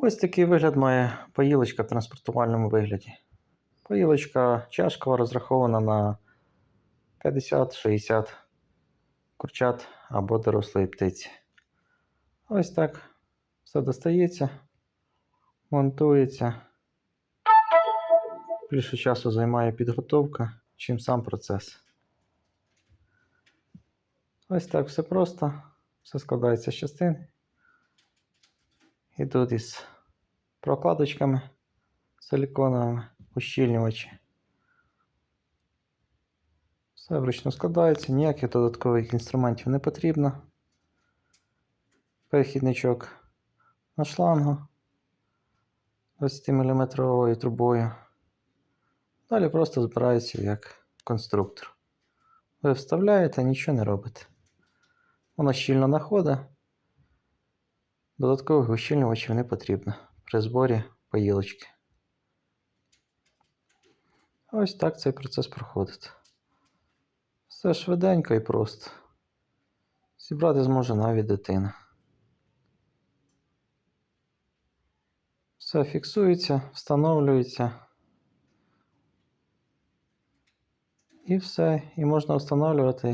Ось такий вигляд має поїлочка в транспортувальному вигляді. Поїлочка чашкова розрахована на 50-60 курчат або дорослої птиці. Ось так все достається, монтується. Більше часу займає підготовка, чим сам процес. Ось так все просто. Все складається з частин. Ідуть із прокладочками силіконовими, ущільнювачі. Все вручну складається, ніяких додаткових інструментів не потрібно. Перехідничок на шлангу 20-мм трубою. Далі просто збирається як конструктор. Ви вставляєте, нічого не робите. Воно щільно находить. Додаткових ущільнювачів не потрібно при зборі поїлочки. Ось так цей процес проходить. Все швиденько і просто. Зібрати зможе навіть дитина. Все фіксується, встановлюється. І все. І можна встановлювати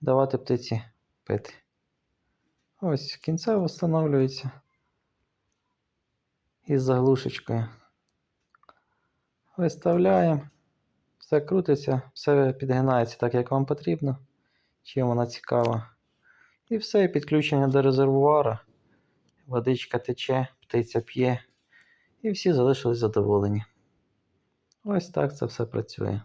і давати птиці пити. Ось кінцево встановлюється із заглушечкою. Виставляємо, все крутиться, все підгинається так, як вам потрібно, чим вона цікава. І все, підключення до резервуара. Водичка тече, птиця п'є, і всі залишились задоволені. Ось так це все працює.